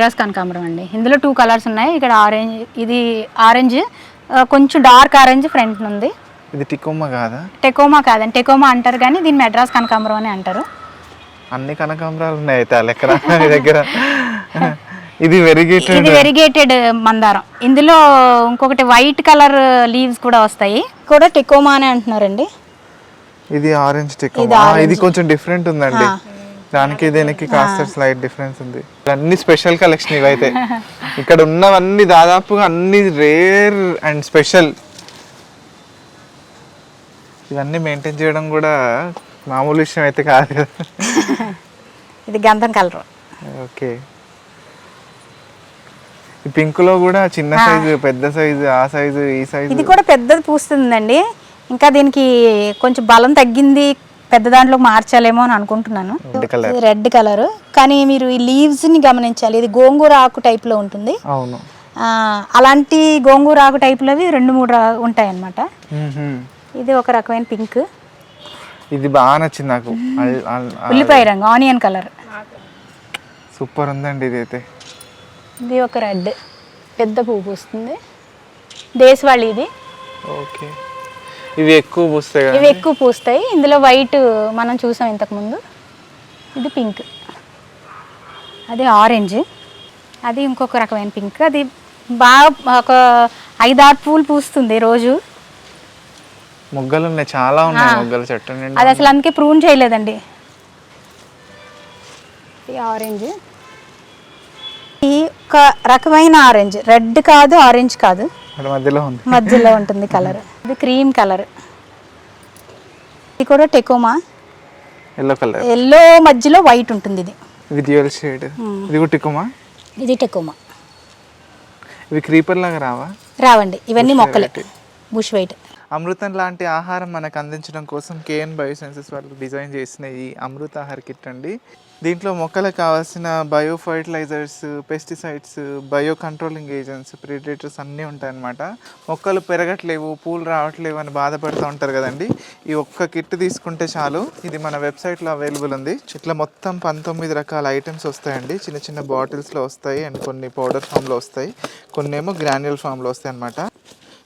మద్రాస్ కనకాంబరం అండి. ఇందులో టూ కలర్స్ ఉన్నాయి. ఇక్కడ ఆరెంజ్ ఇది ఆరెంజ్ కొంచెం డార్క్ ఆరెంజ్ ఫ్రంట్ ఉంది. ఇది టికొమ్మ కాదా? టెకోమా కాదండి. టెకోమా అంటారు కానీ దీన్ని మెడ్రాస్ కనకాంబరం అని అంటారు. అన్ని కనకాంబరాలు ఉన్నాయి అయితే ఆ లెక్కన మీ దగ్గర. ఇది వెరిగేటెడ్ ఇది వెరిగేటెడ్ మందారం. ఇందులో ఇంకొకటి వైట్ కలర్ లీవ్స్ కూడా వస్తాయి. కూడా టెకోమా అని అంటున్నారండి. ఇది ఆరెంజ్ టికొమ్మ ఇది కొంచెం డిఫరెంట్ ఉందండి. దానికి దీనికి కాస్త స్లైట్ డిఫరెన్స్ ఉంది. అన్ని స్పెషల్ కలెక్షన్ ఇవైతే. ఇక్కడ ఉన్నవన్నీ దాదాపుగా అన్ని రేర్ అండ్ స్పెషల్ ఇవన్నీ మెయింటైన్ చేయడం కూడా మామూలు విషయం అయితే కాదు కదా. ఇది గంధం కలర్ ఓకే. ఈ పింక్లో కూడా చిన్న సైజు పెద్ద సైజు ఆ సైజు ఈ సైజు ఇది కూడా పెద్దది పూస్తుందండి. ఇంకా దీనికి కొంచెం బలం తగ్గింది పెద్ద దాంట్లో మార్చాలేమో అని అనుకుంటున్నాను. రెడ్ కలర్ ఇది రెడ్ కలర్. కానీ మీరు ఈ leaves ని గమనించాలి. ఇది గోంగూర ఆకు type లో ఉంటుంది. అవును. ఆ, అలాంటి గోంగూర ఆకు టైప్లోవి రెండు మూడు రా- ఉంటాయి అన్నమాట మ్మ్హ్మ్. ఇది ఒక రకమైన పింక్ ఇది బాగా నచ్చింది నాకు. ఉల్లిపాయ రంగు ఆనియన్ కలర్. సూపర్ ఉందండి ఇది అయితే ఇది ఒక రెడ్. పెద్ద పువ్వు పూస్తుంది దేశవాళి ఇది. ఓకే. ఇవి ఎక్కువ పూస్తాయి ఇవి ఎక్కువ పూస్తాయి. ఇందులో వైట్ మనం చూసాం ఇంతకుముందు. ఇది పింక్ అది ఆరెంజ్ అది ఇంకొక రకమైన పింక్ అది బాగా ఒక ఐదారు పూలు పూస్తుంది రోజు. మొగ్గలు ఉన్నాయి. చాలా ఉన్నాయి మొగ్గల. చెట్టు అది అసలు అందుకే ప్రూన్ చేయలేదండి. ఆరెంజ్ ఈ ఒక రకమైన ఆరెంజ్ రెడ్ కాదు ఆరెంజ్ కాదు. మధ్యలో ఉంది. మధ్యలో ఉంటుంది కలర్ ఇది క్రీమ్ కలర్. ఇది కూడా టెకోమా. ఎల్లో కలర్ ఎల్లో మధ్యలో వైట్ ఉంటుంది ఇది. ఇది డ్యూయల్ షేడ్ ఇది కూడా టిక్కుమా ఇది టెకోమా. ఇవి క్రీపర్ లాగా రావా? రావండి. ఇవన్నీ మొక్కలే. బుష్ వైట్ అమృతం లాంటి ఆహారం మనకు అందించడం కోసం కేఎన్ బయోసైన్సెస్ వాళ్ళు డిజైన్ చేసిన ఈ అమృత ఆహార కిట్ అండి. దీంట్లో మొక్కలకు కావాల్సిన bio fertilisers pesticides bio controlling agents predators అన్నీ ఉంటాయన్నమాట. మొక్కలు పెరగట్లేవు పూలు రావట్లేవు అని బాధపడుతూ ఉంటారు కదండి. ఈ ఒక్క కిట్ తీసుకుంటే చాలు. ఇది మన వెబ్సైట్లో అవైలబుల్ ఉంది. ఇట్లా మొత్తం పంతొమ్మిది రకాల ఐటమ్స్ వస్తాయండి. చిన్న చిన్న బాటిల్స్లో వస్తాయి అండ్ కొన్ని పౌడర్ ఫామ్లో వస్తాయి. కొన్ని ఏమో గ్రాన్యుల్ ఫామ్లో వస్తాయి అన్నమాట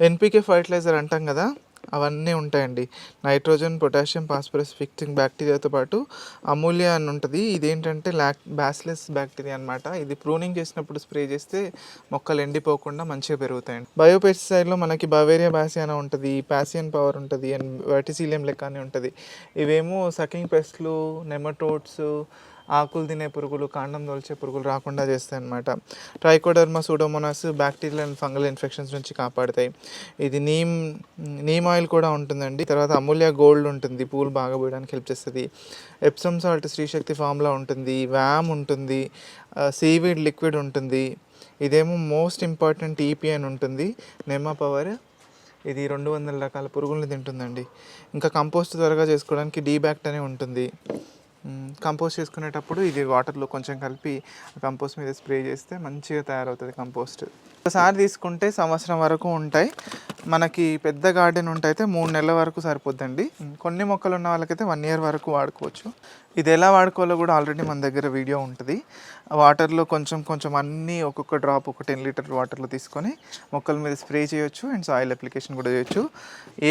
ఎన్పికే ఫర్టిలైజర్ అంటాం కదా అవన్నీ ఉంటాయండి. నైట్రోజన్ పొటాషియం ఫాస్ఫరస్ ఫిక్సింగ్ బ్యాక్టీరియాతో పాటు అమూల్య అని ఉంటుంది. ఇదేంటంటే లాక్ బ్యాస్లెస్ బ్యాక్టీరియా అనమాట ఇది ప్రూనింగ్ చేసినప్పుడు స్ప్రే చేస్తే మొక్కలు ఎండిపోకుండా మంచిగా పెరుగుతాయండి. బయోపెస్టిసైడ్లో మనకి బవేరియా బ్యాసియానా ఉంటుంది ప్యాసియన్ పవర్ ఉంటుంది అండ్ వెటిసీలియం లెక్క అని ఉంటుంది. ఇవేమో సకింగ్ పెస్ట్లు నెమటోడ్స్ ఆకులు తినే పురుగులు కాండం దొలిచే పురుగులు రాకుండా చేస్తాయి అనమాట trichoderma pseudomonas bacterial and fungal infections నుంచి కాపాడతాయి. ఇది నీమ్ నీమ్ ఆయిల్ కూడా ఉంటుందండి. తర్వాత అమూల్య గోల్డ్ ఉంటుంది. పూలు బాగా పోయడానికి హెల్ప్ చేస్తుంది. ఎప్సమ్ సాల్ట్ శ్రీశక్తి ఫామ్లో ఉంటుంది. వ్యామ్ ఉంటుంది. సీవీడ్ లిక్విడ్ ఉంటుంది. ఇదేమో మోస్ట్ ఇంపార్టెంట్ ఈపీ అని ఉంటుంది. నెమ్మా పవర్ ఇది రెండు వందల రకాల పురుగుల్ని తింటుందండి. ఇంకా కంపోస్ట్ త్వరగా చేసుకోవడానికి డీబ్యాక్ట్ అని ఉంటుంది. కంపోస్ట్ చేసుకునేటప్పుడు ఇది వాటర్లో కొంచెం కలిపి కంపోస్ట్ మీద స్ప్రే చేస్తే మంచిగా తయారవుతుంది కంపోస్ట్. ఒకసారి తీసుకుంటే సంవత్సరం వరకు ఉంటాయి. మనకి పెద్ద గార్డెన్ ఉంటే అయితే మూడు నెలల వరకు సరిపోద్దండి. కొన్ని మొక్కలు ఉన్న వాళ్ళకైతే వన్ ఇయర్ వరకు వాడుకోవచ్చు. ఇది ఎలా వాడుకోవాలో కూడా ఆల్రెడీ మన దగ్గర వీడియో ఉంటుంది. వాటర్లో కొంచెం కొంచెం అన్నీ ఒక్కొక్క డ్రాప్ ఒక టెన్ లీటర్ వాటర్లో తీసుకొని మొక్కల మీద స్ప్రే చేయొచ్చు అండ్ సాయిల్ అప్లికేషన్ కూడా చేయొచ్చు.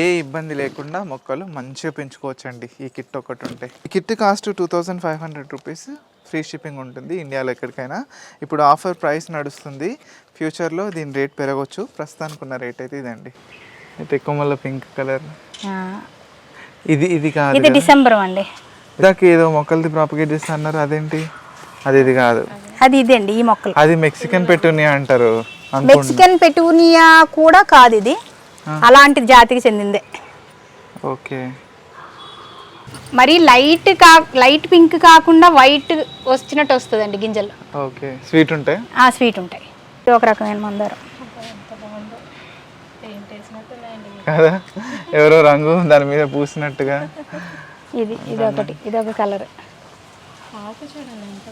ఏ ఇబ్బంది లేకుండా మొక్కలు మంచిగా పెంచుకోవచ్చండి. ఈ కిట్ ఒకటి ఉంటే. ఈ kit cost two thousand five hundred rupees. Free shipping ఉంటుంది ఇండియాలో ఎక్కడికైనా. ఇప్పుడు ఆఫర్ ప్రైస్ నడుస్తుంది. ఫ్యూచర్లో దీని రేట్ పెరగవచ్చు ప్రస్తుతానికి ఉన్న రేట్ అయితే ఇదండి. అయితే ఎక్కువ మళ్ళీ పింక్ కలర్. ఇది ఇది కాదు ఇది డిసెంబర్ అండి. ఇందాక ఏదో మొక్కలది ప్రాపగేట్ చేస్తా అన్నారు అదేంటి? అది ఇది కాదు. అది ఇదే అండి ఈ మొక్కలు. అది మెక్సికన్ పెట్టునియా అంటారు. మెక్సికన్ పెటూనియా కూడా కాదు ఇది. అలాంటి జాతికి చెందిందే. ఓకే. మరి లైట్ కా లైట్ పింక్ కాకుండా వైట్ వచ్చినట్టు వస్తుందండి గింజలు. ఓకే. స్వీట్ ఉంటాయి? ఆ స్వీట్ ఉంటాయి. ఇది ఒక రకమైన మందారం. కదా? ఎవరో రంగు దాని మీద పూసినట్టుగా. ఇది ఇది ఒకటి ఇది ఒక కలర్.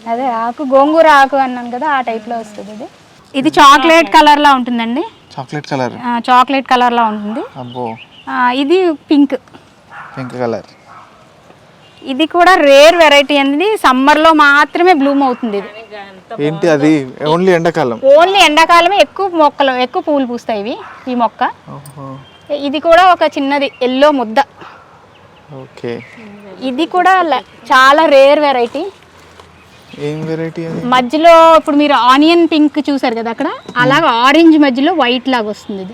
అదే ఆకు గోంగూర ఆకు అన్నాను కదా ఆ type లో వస్తుంది ఇది. ఇది చాక్లెట్ కలర్ లా ఉంటుందండి. Chocolate colour? ఆ, చాక్లెట్ కలర్ లా ఉంటుంది. అబ్బో. ఆ, ఇది పింక్. Pink colour. ఇది కూడా రేర్ వెరైటీ అనేది సమ్మర్లో మాత్రమే బ్లూమ్ అవుతుంది ఇది. ఏంటి అది? ఓన్లీ ఎండాకాలం. ఓన్లీ ఎండాకాలమే ఎక్కువ మొక్కలు ఎక్కువ పువ్వులు పూస్తాయి ఇవి ఈ మొక్క. ఇది కూడా ఒక చిన్నది ఎల్లో ముద్ద. ఓకే. ఇది కూడా ల- చాలా రేర్ వెరైటీ. ఏం వెరైటీ మధ్యలో ఇప్పుడు మీరు ఆనియన్ పింక్ చూసారు కదా అక్కడ? అలాగ ఆరెంజ్ మధ్యలో వైట్ లాగా వస్తుంది ఇది.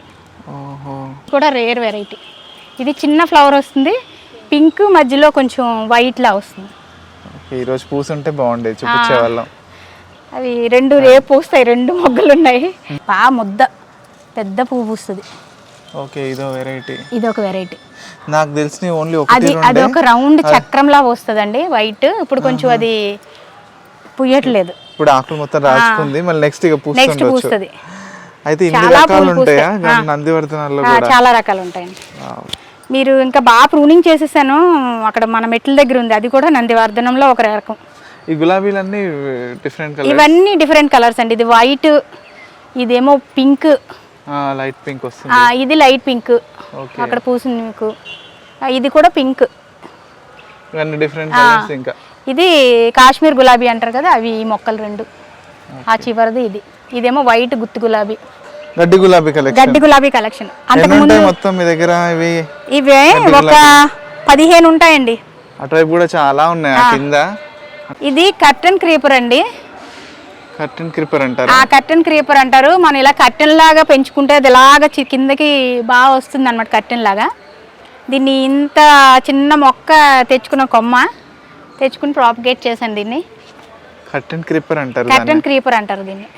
కూడా రేర్ వెరైటీ. ఇది చిన్న ఫ్లవర్ వస్తుంది. పింక్ మధ్యలో కొంచెం వైట్ లా వస్తుంది. ఈరోజు పూసుంటే బాగుండేది చూపించే వాళ్ళం. అవి రెండు రేపు పూస్తాయి రెండు మొగ్గలు ఉన్నాయి బాగా ముద్ద పెద్ద పువ్వు పూస్తుంది. ఓకే ఇదో వెరైటీ ఇది ఒక వెరైటీ నాకు తెలిసిన ఓన్లీ అది అది ఒక రౌండ్ చక్రంలా వస్తుందండి వైట్ ఇప్పుడు కొంచెం అది పుయ్యట్లేదు. ఇప్పుడు ఆకులు మొత్తం రాసుకుంది మళ్ళీ నెక్స్ట్ ఇక నెక్స్ట్ పూస్తుంది. అయితే ఇన్ని రకాలు ఉంటాయా? నందివర్ధనాల్లో చాలా రకాలు ఉంటాయండి. మీరు ఇంకా బాగా ప్రూనింగ్ చేసేసాను. అక్కడ మన మెట్ల దగ్గర ఉంది. అది కూడా నందివర్ధనంలో ఒక రకం. ఈ గులాబీలన్నీ డిఫరెంట్ కలర్ ఇవన్నీ డిఫరెంట్ కలర్స్ అండి. ఇది వైట్ ఇదేమో పింక్. లైట్ పింక్ వస్తుంది. ఇది లైట్ పింక్. అక్కడ పూసింది మీకు. ఇది కూడా పింక్. డిఫరెంట్ కలర్స్ ఇంకా? ఇది కాశ్మీర్ గులాబీ అంటారు కదా అవి ఈ మొక్కలు రెండు. ఆ చివరిది ఇది. ఇదేమో వైట్ గుత్తి గులాబీ. గడ్డి గులాబీ కలెక్షన్ గడ్డి గులాబీ కలెక్షన్ మొత్తం మీ దగ్గర ఇవి? ఇవే ఒక పదిహేను ఉంటాయండి. అటువైపు కూడా చాలా ఉన్నాయి కింద. ఇది కర్టన్ క్రీపర్ అండి. కర్టన్ క్రిపర్ అంటారు? ఆ కర్టన్ క్రీపర్ అంటారు. మనం ఇలా కర్టన్ లాగా పెంచుకుంటే అది ఇలాగా కిందకి బాగా వస్తుంది అనమాట కర్టన్ లాగా. దీన్ని ఇంత చిన్న మొక్క తెచ్చుకున్న కొమ్మ తెచ్చుకుని ప్రాపగేట్ చేశాను దీన్ని. కర్టన్ క్రిపర్ అంటారు కర్టన్ క్రీపర్ అంటారు దీన్ని.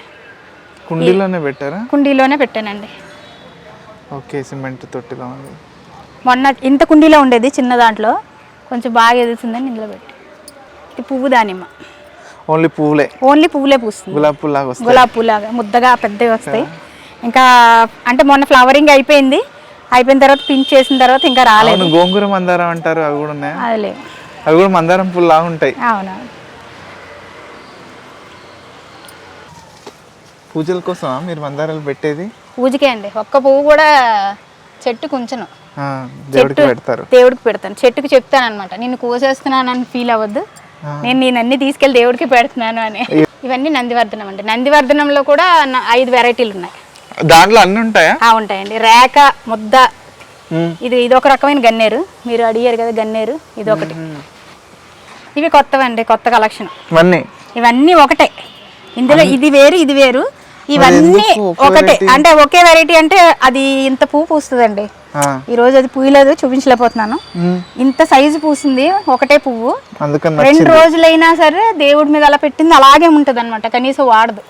కుండీలోనే పెట్టారా? కుండీలోనే పెట్టానండి. ఓకే సిమెంట్ తొట్టిలో ఉంది. మొన్న ఇంత కుండీలో ఉండేది చిన్న దాంట్లో. కొంచెం బాగా ఎదుగుతుందని ఇందులో పెట్టి. ఇది పువ్వు దానిమ్మ. ఓన్లీ పువ్వులే? ఓన్లీ పువ్వులే పూస్తుంది. గులాబీ పువ్వు లాగా వస్తాయి. గులాబీ ముద్దగా పెద్దవి వస్తాయి. ఇంకా అంటే మొన్న ఫ్లవరింగ్ అయిపోయింది. అయిపోయిన తర్వాత పింక్ చేసిన తర్వాత ఇంకా రాలేదు. గోంగూర మందారం అంటారు అవి కూడా ఉన్నాయా? అవి కూడా మందారం పువ్వు లాగా ఉంటాయి. అవునా పూజల కోసమా? మీరు మందారాలు పెట్టేది? పూజకే అండి. ఒక్క పువ్వు కూడా చెట్టుకు ఉంచను. ఆ, దేవుడికి పెడతారు. దేవుడికి పెడతాను. చెట్టుకి చెప్తాను అనమాట నిన్ను కోసేస్తున్నానని ఫీల్ అవ్వద్దు. నేను నేను అన్ని తీసుకెళ్ళి దేవుడికి పెడుతున్నాను అని. ఇవన్నీ నందివర్ధనం అండి. నందివర్ధనంలో కూడా ఐదు వెరైటీలు ఉన్నాయి. దాంట్లో అన్ని ఉంటాయా? ఉంటాయండి. రేక ముద్ద. ఇది ఇది ఒక రకమైన గన్నేరు. మీరు అడిగారు కదా గన్నేరు. ఇది ఒకటి. ఇవి కొత్తవండి. కొత్త కలెక్షన్. ఇవన్నీ? ఒకటే. ఇందులో ఇది వేరు ఇది వేరు. ఇవన్నీ ఒకటే? అంటే ఒకే వెరైటీ అంటే అది ఇంత పువ్వు పూస్తుందండి. ఈ రోజు అది పూయలేదు చూపించలేకపోతున్నాను. ఇంత సైజు పూసింది ఒకటే పువ్వు. రెండు రోజులైనా సరే దేవుడి మీద అలా పెట్టింది అలాగే ఉంటుంది అనమాట కనీసం వాడదు.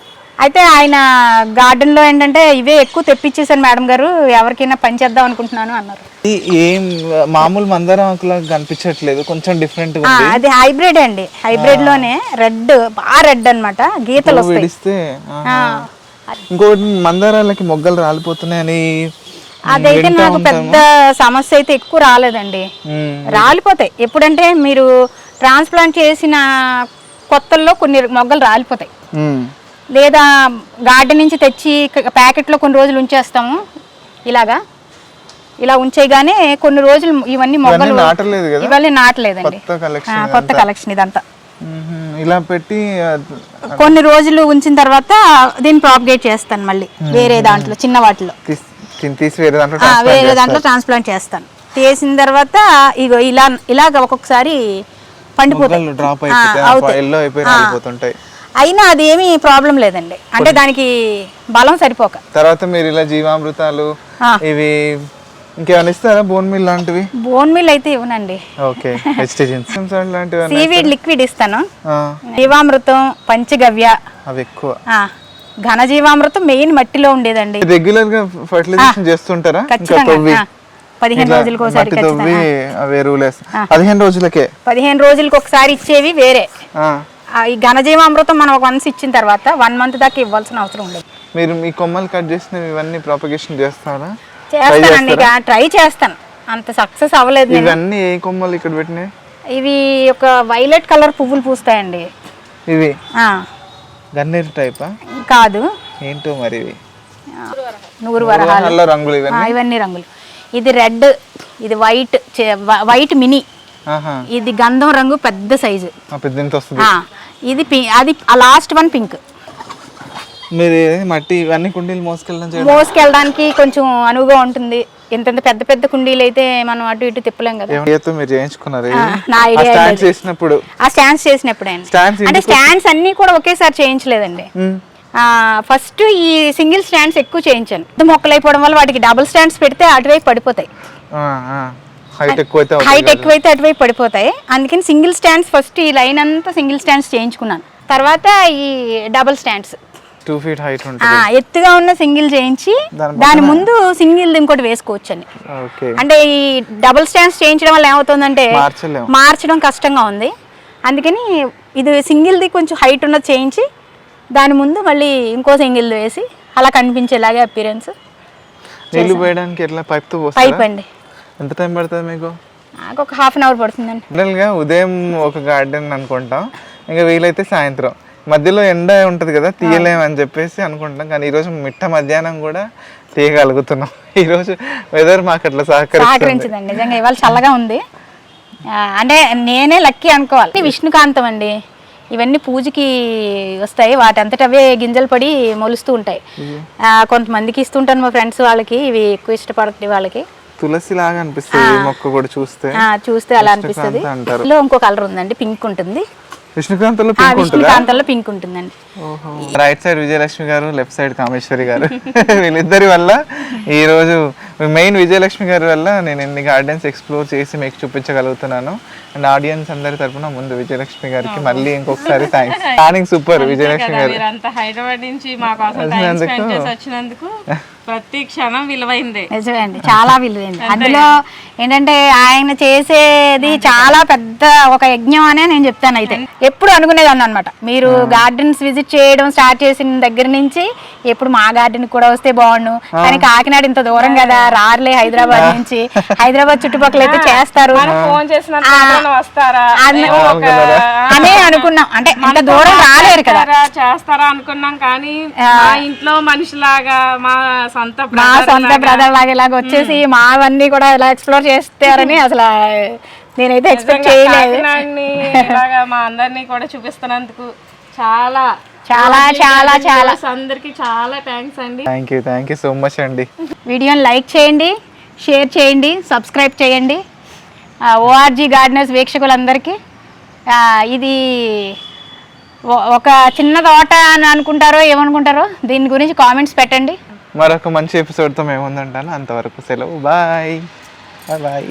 అయితే ఆయన garden లో ఏంటంటే ఇవే ఎక్కువ తెప్పించేసాను మేడం గారు ఎవరికైనా పని చేద్దాం అనుకుంటున్నాను అన్నారు. ఏం మామూలు మందారం ఆకులాగా కనిపించట్లేదు కొంచెం డిఫరెంట్ అది హైబ్రిడ్ అండి. హైబ్రిడ్లోనే రెడ్ బాగా రెడ్ అన్నమాట. గీతలు వస్తాయి. ఇంకోటి మందారాలకి మొగ్గలు రాలిపోతున్నాయని అదైతే నాకు. పెద్ద సమస్య అయితే ఎక్కువ రాలేదండి. రాలిపోతాయి. ఎప్పుడంటే మీరు ట్రాన్స్ప్లాంట్ చేసిన కొత్తల్లో కొన్ని మొగ్గలు రాలిపోతాయి. లేదా గార్డెన్ నుంచి తెచ్చి ప్యాకెట్లో కొన్ని రోజులు ఉంచేస్తాము. ఇలాగా. ఇలా ఉంచేయగానే కొన్ని రోజులు ఇవన్నీ మొగ్గలు ఇవన్నీ నాటలేదండి. కొత్త కలెక్షన్ ఇదంతా. ఇలా పెట్టి కొన్ని రోజులు ఉంచిన తర్వాత దీన్ని ప్రాపగేట్ చేస్తాను మళ్ళీ. వేరే దాంట్లో చిన్న వాటిలో. తీస్- వేరే దాంట్లో వేరే ట్రాన్స్ప్లాంట్ చేస్తాను. చేసిన తర్వాత ఇగో ఇలా ఇలాగ ఒక్కొక్కసారి పండిపోతాయి. అయినా అది ఏమీ ప్రాబ్లం లేదండి. అంటే దానికి బలం సరిపోక. తర్వాత మీరు ఇలా జీవామృతాలు. ఇవి ఇంకేమైనా ఇస్తారా? బోన్ మిల్ లాంటివి? బోన్ మిల్ అయితే ఇవ్వనండి. ఓకే. లాంటివి సీవీడ్ లిక్విడ్ ఇస్తాను. జీవామృతం పంచగవ్య. అవి ఎక్కువ. ఘన జీవామృతం మెయిన్ మట్టిలో ఉండేదండి. రెగ్యులర్గా ఫర్టిలైజేషన్ చేస్తుంటారా? పదిహేను రోజులకు ఒకసారి పదిహేను రోజులకే? పదిహేను రోజులకు ఒకసారి ఇచ్చేవి వేరే. ఈ ఘన జీవామృతం మనం వన్స్ ఇచ్చిన తర్వాత వన్ మంత్ దాకా ఇవ్వాల్సిన అవసరం ఉండదు. మీరు మీ కొమ్మలు కట్ చేసినవి ఇవన్నీ ప్రాపగేషన్ చేస్తారా? చేస్తానండి ట్రై చేస్తాను. అంత సక్సెస్ అవ్వలేదు నేను. ఇవన్నీ ఏ కొమ్మలు ఇక్కడ పెట్టినాయి ఇవి ఒక వైలెట్ కలర్ పువ్వులు పూస్తాయండి. ఇవి? గన్నేరు టైపా కాదు. ఏంటో మరి ఇవి? నూరు వరహాలు. రంగులు ఇవన్నీ? రంగులు. ఇది రెడ్ ఇది వైట్ వైట్ మినీ. ఇది గంధం రంగు పెద్ద సైజు. పెద్ద ఇది అది లాస్ట్ వన్ పింక్ మీరు మట్టి ఇవన్నీ కుండీలు మోసుకెళ్ళడం మోసుకెళ్ళడానికి కొంచెం అనువుగా ఉంటుంది. ఇంతంత పెద్ద పెద్ద కుండీలు అయితే మనం అటు ఇటు తిప్పలేం కదా. మీరు చేయించుకున్నారు? నా ఇది. చేసినప్పుడు? ఆ స్టాండ్స్ Stands అంటే స్టాండ్స్ అన్నీ కూడా ఒకేసారి చేయించలేదండి. ఫస్ట్ ఈ సింగిల్ స్టాండ్స్ ఎక్కువ చేయించాను. మొక్కలు అయిపోవడం వల్ల వాటికి డబుల్ స్టాండ్స్ పెడితే అటువైపు పడిపోతాయి. హైట్. ఎక్కువైతే అటువైపు పడిపోతాయి. అందుకని సింగిల్ స్టాండ్స్ ఫస్ట్ ఈ లైన్ అంతా సింగిల్ స్టాండ్స్ చేయించుకున్నాను. తర్వాత ఈ double stands. Two feet height ఆ, ఉంటుంది ఎత్తుగా ఉన్న సింగిల్ చేయించి దాని ముందు సింగిల్ ఇంకోటి వేసుకోవచ్చు అని ఓకే. అంటే ఈ డబుల్ స్టాండ్స్ చేయించడం వల్ల ఏమవుతుందంటే మార్చడం కష్టంగా ఉంది. అందుకని ఇది సింగిల్ది కొంచెం హైట్ ఉన్నది చేయించి దాని ముందు మళ్ళీ ఇంకో సింగిల్ వేసి అలా కనిపించేలాగే అపీరెన్స్ నీళ్ళు పోయడానికి ఎట్లా పైప్ పోస్తారా? అండి. ఎంత టైం పడుతుంది మీకు? నాకు ఒక హాఫ్ అన్ అవర్ పడుతుందండి. ఉదయం ఒక గార్డెన్ అనుకుంటాం. ఇంకా వీలైతే సాయంత్రం. మధ్యలో ఎండ ఉంటుంది కదా తీయలేం అని చెప్పేసి అనుకుంటాం కానీ ఈరోజు మిట్ట మధ్యాహ్నం కూడా తీయగలుగుతున్నాం. ఈరోజు వెదర్ మాకు అట్లా సహకరించదండి. నిజంగా ఇవాళ చల్లగా ఉంది. అంటే నేనే లక్కీ అనుకోవాలి. విష్ణుకాంతం అండి. ఇవన్నీ పూజకి వస్తాయి. వాటి అంతట అవే గింజలు పడి మొలుస్తూ ఉంటాయి. కొంతమందికి ఇస్తుంటాను మా ఫ్రెండ్స్ వాళ్ళకి. ఇవి ఎక్కువ ఇష్టపడుతుంది వాళ్ళకి. తులసి లాగా అనిపిస్తుంది మొక్క కూడా చూస్తే. చూస్తే అలా అనిపిస్తుంది. ఇంకో కలర్ ఉందండి. పింక్ ఉంటుంది. విష్ణుకాంతంలో పింక్ ఉంటుందా? విష్ణుకాంతంలో పింక్ ఉంటుందండి. Right side Vijayalakshmi garu left side Kameshwari గారు. వీళ్ళిద్దరి వల్ల ఈ రోజు మెయిన్ విజయలక్ష్మి గారి వల్ల నేను ఎన్ని గార్డెన్స్ ఎక్స్ప్లోర్ చేసి మీకు చూపించగలుగుతున్నాను. అండ్ ఆడియన్స్ అందరి తరపున ముందు విజయలక్ష్మి గారికి మళ్ళీ ఇంకొకసారి థ్యాంక్స్ ప్లానింగ్ సూపర్ విజయలక్ష్మి గారు. హైదరాబాద్ నుంచి మా కోసం వచ్చినందుకు. ప్రతి క్షణం విలువైందే. నిజమే చాలా విలువైంది. అందులో ఏంటంటే ఆయన చేసేది చాలా పెద్ద ఒక యజ్ఞం అనే నేను చెప్తాను అయితే. ఎప్పుడు అనుకునేదాన్ని అనమాట మీరు గార్డెన్స్ విజిట్ చేయడం స్టార్ట్ చేసిన దగ్గర నుంచి ఎప్పుడు మా గార్డెన్ కూడా వస్తే బాగుండు. కానీ కాకినాడ ఇంత దూరం కదా రారులే హైదరాబాద్ నుంచి. హైదరాబాద్ చుట్టుపక్కల అయితే చేస్తారు. అనే అనుకున్నాం. అంటే అంత దూరం రాలేరు కదా. చేస్తారా, అనుకున్నాం కానీ మా ఇంట్లో మనిషిలాగా మా సొంత మా సొంత లాగా బ్రదర్ లాగా ఇలాగ వచ్చేసి మావన్నీ కూడా ఇలా ఎక్స్ప్లోర్ చేస్తారని అసలు నేనైతే ఎక్స్పెక్ట్ చేయలేదు. ఇలాగా మా అందరినీ కూడా చూపిస్తున్నందుకు చాలా చాలా, చాలా, చాలా. అందరికి చాలా థ్యాంక్స్ అండి. Thank you thank you so much అండి. వీడియోని లైక్ చేయండి షేర్ చేయండి సబ్స్క్రైబ్ చేయండి. ఓఆర్జీ గార్డెనర్స్ వీక్షకులందరికీ ఆ, ఇది ఒక చిన్న తోట అని అనుకుంటారో ఏమనుకుంటారో దీని గురించి కామెంట్స్ పెట్టండి. మరొక మంచి ఎపిసోడ్తో మేము ముందుంటాను అంతవరకు సెలవు. Bye bye bye